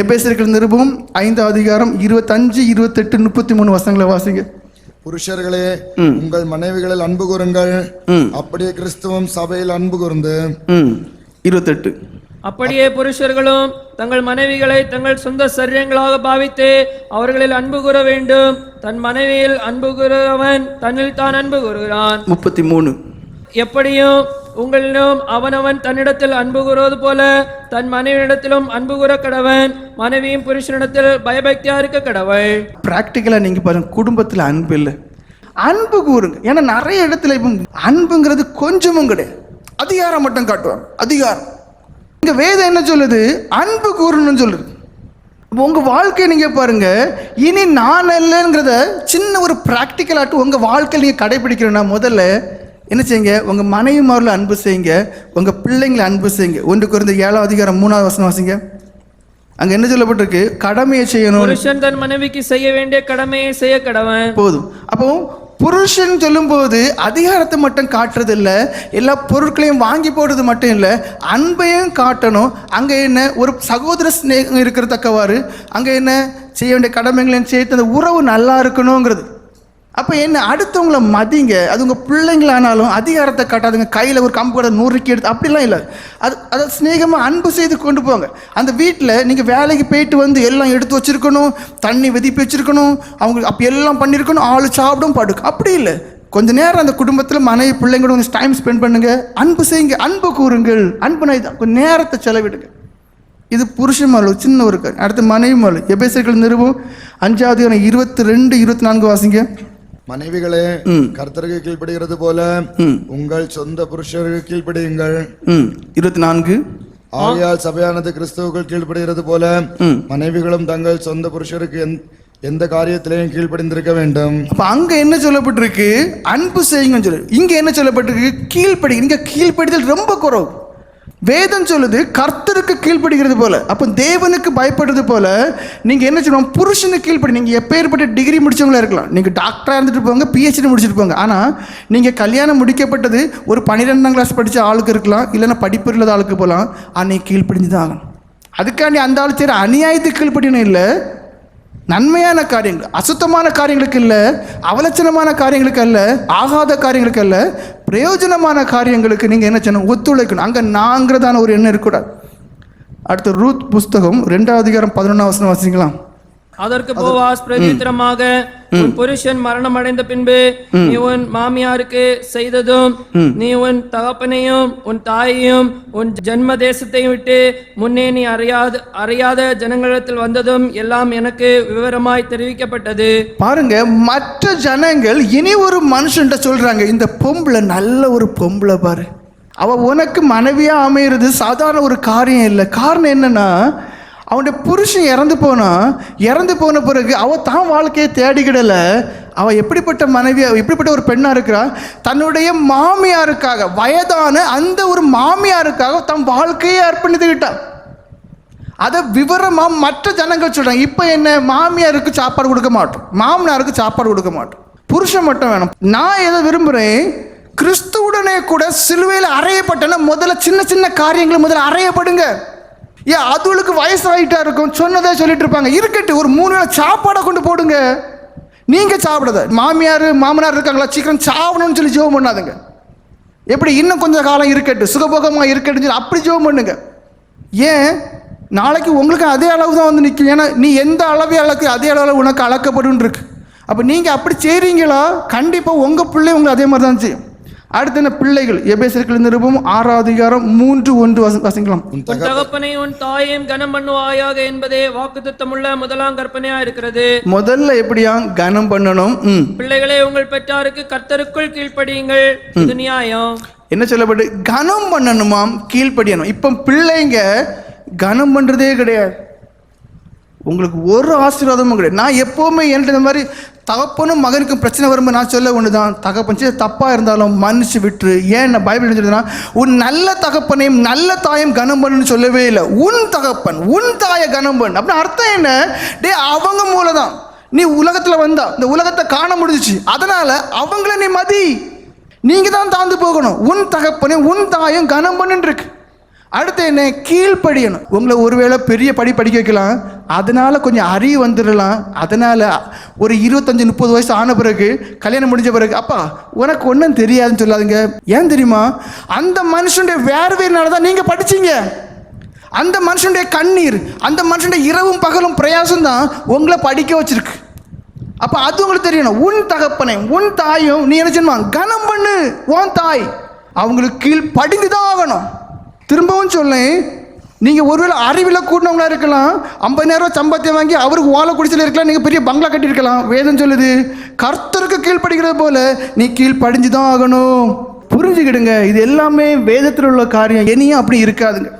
எபேசியர்கள் நிருபம் ஐந்தாவது அதிகாரம் இருபத்தஞ்சு இருபத்தெட்டு முப்பத்தி மூணு வசனங்களை வாசிங்க. புருஷர்களே உங்கள் மனைவிகளில் அன்பு கூறுங்கள். அப்படியே கிறிஸ்துவும் சபையில் அன்பு கூர்ந்து. இருபத்தெட்டு. அப்படியே புருஷர்களும் தங்கள் மனைவிகளை தங்கள் சொந்த சரீரங்களாக பாவித்து அவர்களில் அன்பு கூற வேண்டும். தன் மனைவியில் அன்பு கூறுகிறவன் தன்னில் தான் அன்பு கூறுகிறான். முப்பத்தி மூணு எப்படியும் உங்களிடம் அவனவன் தன்னிடத்தில் அன்பு கூறுவது போல தன் மனைவியிடத்திலும் அன்பு கூற கடவன் மனைவியும் புருஷனிடத்தில் பயபக்தியா இருக்க கடவுள். ப்ராக்டிக்கலாக நீங்கள் பாருங்க குடும்பத்தில் அன்பு இல்லை. அன்பு கூறுங்க. ஏன்னா நிறைய இடத்துல இப்போ அன்புங்கிறது கொஞ்சமும் கிடையாது. அதிகாரம் மட்டும் காட்டுவாங்க. அதிகாரம். இங்க வேதம் என்ன சொல்லுது? அன்பு கூறணும்னு சொல்லுது. உங்கள் வாழ்க்கையை நீங்கள் பாருங்க இனி நான் இல்லைங்கிறத சின்ன ஒரு ப்ராக்டிக்கல் ஆட்டு உங்கள் வாழ்க்கையில் நீங்கள் கடைபிடிக்கிறேன்னா முதல்ல என்ன செய்யுங்க? உங்கள் மனைவிமாரில் அன்பு செய்யுங்க. உங்கள் பிள்ளைங்களை அன்பு செய்யுங்க. ஒன்று குறைந்த ஏழாம் அதிகாரம் மூணாவது வசனம் வாசிங்க. அங்கே என்ன சொல்லப்பட்டிருக்கு? கடமையை செய்யணும். புருஷன் தன் மனைவிக்கு செய்ய வேண்டிய கடமையை செய்ய கடவன். போதும். அப்போ புருஷன் சொல்லும்போது அதிகாரத்தை மட்டும் காட்டுறது இல்லை எல்லா பொருட்களையும் வாங்கி போடுறது மட்டும் இல்லை. அன்பையும் காட்டணும். அங்கே என்ன? ஒரு சகோதர ஸ்நேகம் இருக்கிறதக்கவாறு அங்கே என்ன? செய்ய வேண்டிய கடமைகளையும் சேர்த்து அந்த உறவு நல்லா இருக்கணுங்கிறது. அப்போ என்ன அடுத்தவங்கள மதிங்க அது உங்கள் பிள்ளைங்களானாலும் அதிகாரத்தை காட்டாதுங்க கையில் ஒரு கம்பு கூட நூறுக்கி எடுத்து அப்படிலாம் இல்லை. அது அதை ஸ்நேகமாக அன்பு செய்து கொண்டு போங்க. அந்த வீட்டில் நீங்கள் வேலைக்கு போயிட்டு வந்து எல்லாம் எடுத்து வச்சிருக்கணும் தண்ணி வெதிப்பி வச்சிருக்கணும் அவங்க அப்போ எல்லாம் பண்ணியிருக்கணும் ஆள் சாப்பிடும் படுக்கும் அப்படி இல்லை. கொஞ்ச நேரம் அந்த குடும்பத்தில் மனைவி பிள்ளைங்களோட கொஞ்சம் டைம் ஸ்பெண்ட் பண்ணுங்கள் அன்பு செய்யுங்க அன்பு கூறுங்கள். அன்பு இதான் கொஞ்சம் நேரத்தை செலவிடுங்க. இது புருஷன் மலு சின்ன ஒரு அடுத்து மனைவி மலு எபேசர்கள் நிறுவம் அஞ்சாவது இருபத்தி ரெண்டு இருபத்தி நான்கு வாசிங்க. மனைவிகளே கர்த்தருக்கு கீழ்ப்படுகிறது போல உங்கள் சொந்த புருஷருக்கு கீழ்ப்படியுங்கள். இருபத்தி நான்கு ஆகையால் சபையானது கிறிஸ்துவுக்குள் கீழ்ப்படுகிறது போல மனைவிகளும் தங்கள் சொந்த புருஷருக்கு எந்த- எந்த காரியத்திலையும் கீழ்ப்படிந்திருக்க வேண்டும். அப்போ அங்கே என்ன சொல்லப்பட்டிருக்கு? அன்பு செய்யுங்கன்னு சொல்லு. இங்கே என்ன சொல்லப்பட்டிருக்கு? கீழ்ப்படி இங்கே கீழ்ப்படிதல் ரொம்ப குறவு. வேதம் சொல்லுது கர்த்தருக்கு கீழ்ப்படுகிறது போல. அப்போ தேவனுக்கு பயப்படுறது போல நீங்கள் என்ன சொல்லுவோம் புருஷனுக்கு கீழ்ப்படி. நீங்கள் எப்பேற்பட்ட டிகிரி முடிச்சவங்களா இருக்கலாம். நீங்கள் டாக்டராக இருந்துட்டு போங்க பிஹெச்டி முடிச்சுட்டு போங்க. ஆனால் நீங்கள் கல்யாணம் முடிக்கப்பட்டது ஒரு பன்னிரெண்டாம் கிளாஸ் படித்த ஆளுக்கு இருக்கலாம் இல்லைன்னா படிப்பு இல்லாத ஆளுக்கு போகலாம் அன்னைக்கு கீழ்ப்படிஞ்சு தான் ஆகணும். அதுக்காண்டி அந்த ஆள் சரி அநியாயத்துக்கு கீழ்ப்படியணும் இல்லை. நன்மையான காரியங்கள் அசுத்தமான காரியங்களுக்கு இல்லை அவலட்சணமான காரியங்களுக்கு அல்ல ஆகாத காரியங்களுக்கு அல்ல பிரயோஜனமான காரியங்களுக்கு நீங்கள் என்ன செய்யணும்? ஒத்துழைக்கணும். அங்கே நாங்கிறதான ஒரு எண்ணம் இருக்கக்கூடாது அடுத்து ரூத் புஸ்தகம் ரெண்டாவது அதிகாரம் பதினொன்றாம் வசனம் வாசிக்கலாம். அதற்கு போவாஸ் பிரதித்திரமாக உன் புருஷன் மரணம் அடைந்த பின்பு நீ உன் மாமியாருக்கு செய்ததும் நீ உன் தகப்பனையும் உன் தாயையும் உன் ஜன்ம தேசத்தையும் விட்டு முன்னே நீ அறியாத அறியாத ஜனங்களிடத்தில் வந்ததும் எல்லாம் எனக்கு விவரமாய் தெரிவிக்கப்பட்டது. பாருங்க மற்ற ஜனங்கள் இனி ஒரு மனுஷன்ட்ட சொல்றாங்க இந்த பொம்பளை நல்ல ஒரு பொம்பளை பாரு. அவ உனக்கு மனைவியா அமையிறது சாதாரண ஒரு காரியம் இல்லை. காரணம் என்னன்னா அவனுடைய புருஷன் இறந்து போனான் இறந்து போன பிறகு அவள் தான் வாழ்க்கையை தேடிக்கிடல. அவள் எப்படிப்பட்ட மனைவி எப்படிப்பட்ட ஒரு பெண்ணாக இருக்கிறா? தன்னுடைய மாமியாருக்காக வயதான அந்த ஒரு மாமியாருக்காக தன் வாழ்க்கையை அர்ப்பணித்துக்கிட்டான் அதை விவரமாக மற்ற ஜனங்கள் சொல்கிறாங்க இப்போ என்ன மாமியாருக்கு சாப்பாடு கொடுக்க மாட்டோம். மாமனாருக்கு சாப்பாடு கொடுக்க மாட்டோம். புருஷன் மட்டும் வேணும். நான் எதை விரும்புகிறேன் கிறிஸ்துவுடனே கூட சிலுவையில் அறையப்பட்டன முதல்ல சின்ன சின்ன காரியங்கள் முதல்ல அறையப்படுங்க. ஏன் அதுகளுக்கு வயசாகிட்டா இருக்கும். சொன்னதே சொல்லிட்டு இருப்பாங்க. இருக்கட்டு ஒரு மூணு வேளை சாப்பாடை கொண்டு போடுங்க. நீங்கள் சாப்பிடாத. மாமியார் மாமனார் இருக்காங்களா? சீக்கிரம் சாப்பிடணும்னு சொல்லி ஜோம் பண்ணாதுங்க. எப்படி இன்னும் கொஞ்சம் காலம் இருக்கட்டு சுகபோகமாக இருக்கட்டும் சொல்லி அப்படி ஜோம் பண்ணுங்க. ஏன்? நாளைக்கு உங்களுக்கு அதே அளவு தான் வந்து நிற்கும் ஏன்னா நீ எந்த அளவு அளக்கு அதே அளவில் உனக்கு அளக்கப்படும் இருக்கு. அப்போ நீங்கள் அப்படி செய்கிறீங்களா கண்டிப்பாக உங்கள் பிள்ளை உங்களை அதே மாதிரி தான் செய்யும். அடுத்து என்ன பிள்ளைகள்? எபேசர்கள் நிருபம் ஆறாவது அதிகாரம் மூன்று ஒன்று வச வசிக்கலாம் உன் உன் தக தகப்பனை உன் தாயையும் கனம் பண்ணுவாயாக என்பதே வாக்குத்தத்தமுள்ள முதலாம் கற்பனையா இருக்கிறது. முதல்ல எப்படியா கனம் பண்ணணும்? பிள்ளைகளே உங்கள் பெற்றாருக்கு கர்த்தருக்குள் கீழ்ப்படியுங்கள். இது நியாயம். என்ன சொல்லப்பட்டு? கனம் பண்ணணுமாம் கீழ்ப்படியணும். இப்போ பிள்ளைங்க கனம் பண்ணுறதே கிடையாது. உங்களுக்கு ஒரு ஆசீர்வாதமும் கிடையாது. நான் எப்போவுமே என்கிட்ட இந்த மாதிரி தகப்பனும் மகனுக்கும் பிரச்சனை வரும்போது நான் சொல்ல ஒன்று தான் தகப்பன் சரி தப்பாக இருந்தாலும் மன்னிச்சு விட்டுரு. ஏன் நான் பைபிள் எழுதுனா உன் நல்ல தகப்பனையும் நல்ல தாயும் கனம் பண்ணுன்னு சொல்லவே இல்லை. உன் தகப்பன் உன் தாயை கனம் பண்ணு. அப்படின்னு அர்த்தம் என்ன? டே அவங்க மூலம் தான் நீ உலகத்தில் வந்தா இந்த உலகத்தை காண முடிஞ்சிச்சு. அதனால் அவங்கள நீ மதி. நீங்கள் தான் தாழ்ந்து போகணும். உன் தகப்பனையும் உன் தாயும் கனம் பண்ணுன்னு இருக்கு. அடுத்து என்ன? கீழ்ப்படியணும். உங்களை ஒருவேளை பெரிய படி படிக்க வைக்கலாம். அதனால் கொஞ்சம் அறிவு வந்துடலாம். அதனால் ஒரு இருபத்தஞ்சி முப்பது வயசு ஆன பிறகு கல்யாணம் முடிஞ்ச பிறகு அப்பா உனக்கு ஒன்றும் தெரியாதுன்னு சொல்லாதுங்க. ஏன் தெரியுமா? அந்த மனுஷனுடைய வேர்வையினால தான் நீங்கள் படிச்சீங்க. அந்த மனுஷனுடைய கண்ணீர் அந்த மனுஷனுடைய இரவும் பகலும் பிரயாசம் தான் உங்களை படிக்க வச்சிருக்கு. அப்போ அது உங்களுக்கு தெரியணும். உன் தகப்பனை உன் தாயும் நீ என்ன செய்யணுமா? கனம் பண்ணு உன் தாய். அவங்களுக்கு கீழ் படிந்து தான் ஆகணும். திரும்பவும் சொல்லேன் நீங்கள் ஒருவேளை அறிவில் கூட்டினவங்களா இருக்கலாம். ஐம்பதாயிரம் நேரம் சம்பாத்தியம் வாங்கி அவருக்கு ஓலை குடிசையில் இருக்கலாம். நீங்கள் பெரிய பங்களா கட்டியிருக்கலாம். வேதம் சொல்லுது. கர்த்தருக்கு கீழ்ப்படுகிறது போல நீ கீழ் படிஞ்சு தான் ஆகணும். புரிஞ்சுக்கிடுங்க. இது எல்லாமே வேதத்தில் உள்ள காரியம். இனியும் அப்படி இருக்காதுங்க.